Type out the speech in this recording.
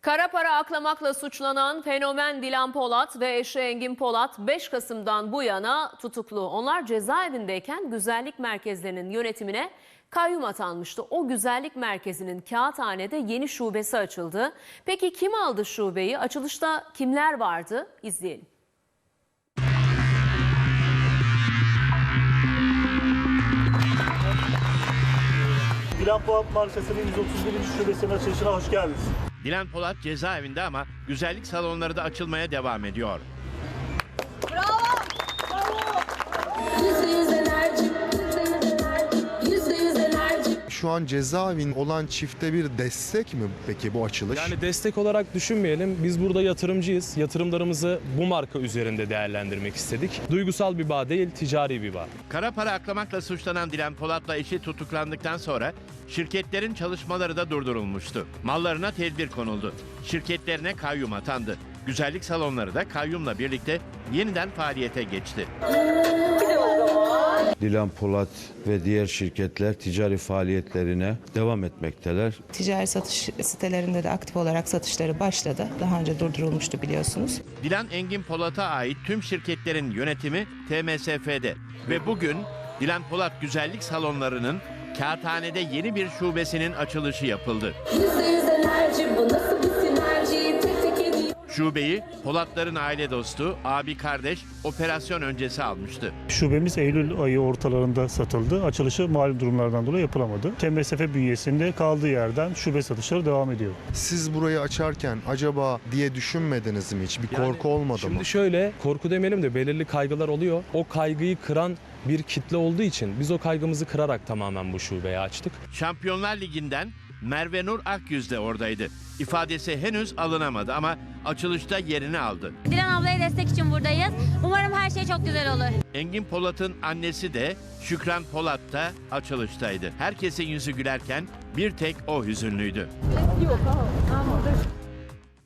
Kara para aklamakla suçlanan fenomen Dilan Polat ve eşi Engin Polat 5 Kasım'dan bu yana tutuklu. Onlar cezaevindeyken güzellik merkezlerinin yönetimine kayyum atanmıştı. O güzellik merkezinin Kağıthane'de yeni şubesi açıldı. Peki kim aldı şubeyi? Açılışta kimler vardı? İzleyelim. Dilan Polat markasının 131. şubesinin açılışına hoş geldiniz. Dilan Polat cezaevinde ama güzellik salonları da açılmaya devam ediyor. Şu an cezaevin olan çifte bir destek mi peki bu açılış? Yani destek olarak düşünmeyelim. Biz burada yatırımcıyız. Yatırımlarımızı bu marka üzerinde değerlendirmek istedik. Duygusal bir bağ değil, ticari bir bağ. Kara para aklamakla suçlanan Dilan Polat'la eşi tutuklandıktan sonra şirketlerin çalışmaları da durdurulmuştu. Mallarına tedbir konuldu. Şirketlerine kayyum atandı. Güzellik salonları da kayyumla birlikte yeniden faaliyete geçti. Dilan Polat ve diğer şirketler ticari faaliyetlerine devam etmekteler. Ticari satış sitelerinde de aktif olarak satışları başladı. Daha önce durdurulmuştu biliyorsunuz. Dilan Engin Polat'a ait tüm şirketlerin yönetimi TMSF'de ve bugün Dilan Polat Güzellik Salonları'nın Kağıthane'de yeni bir şubesinin açılışı yapıldı. %100'ler Şubeyi Polatların aile dostu, abi kardeş operasyon öncesi almıştı. Şubemiz Eylül ayı ortalarında satıldı. Açılışı malum durumlardan dolayı yapılamadı. TMSF bünyesinde kaldığı yerden şube satışları devam ediyor. Siz burayı açarken acaba diye düşünmediniz mi hiç? Bir Yani korku olmadı Şimdi mı? şöyle, korku demeyelim de belirli kaygılar oluyor. O kaygıyı kıran bir kitle olduğu için biz o kaygımızı kırarak tamamen bu şubeyi açtık. Şampiyonlar Ligi'nden Merve Nur Akyüz de oradaydı. İfadesi henüz alınamadı ama açılışta yerini aldı. Dilan ablaya destek için buradayız. Umarım her şey çok güzel olur. Engin Polat'ın annesi de Şükran Polat da açılıştaydı. Herkesin yüzü gülerken bir tek o hüzünlüydü.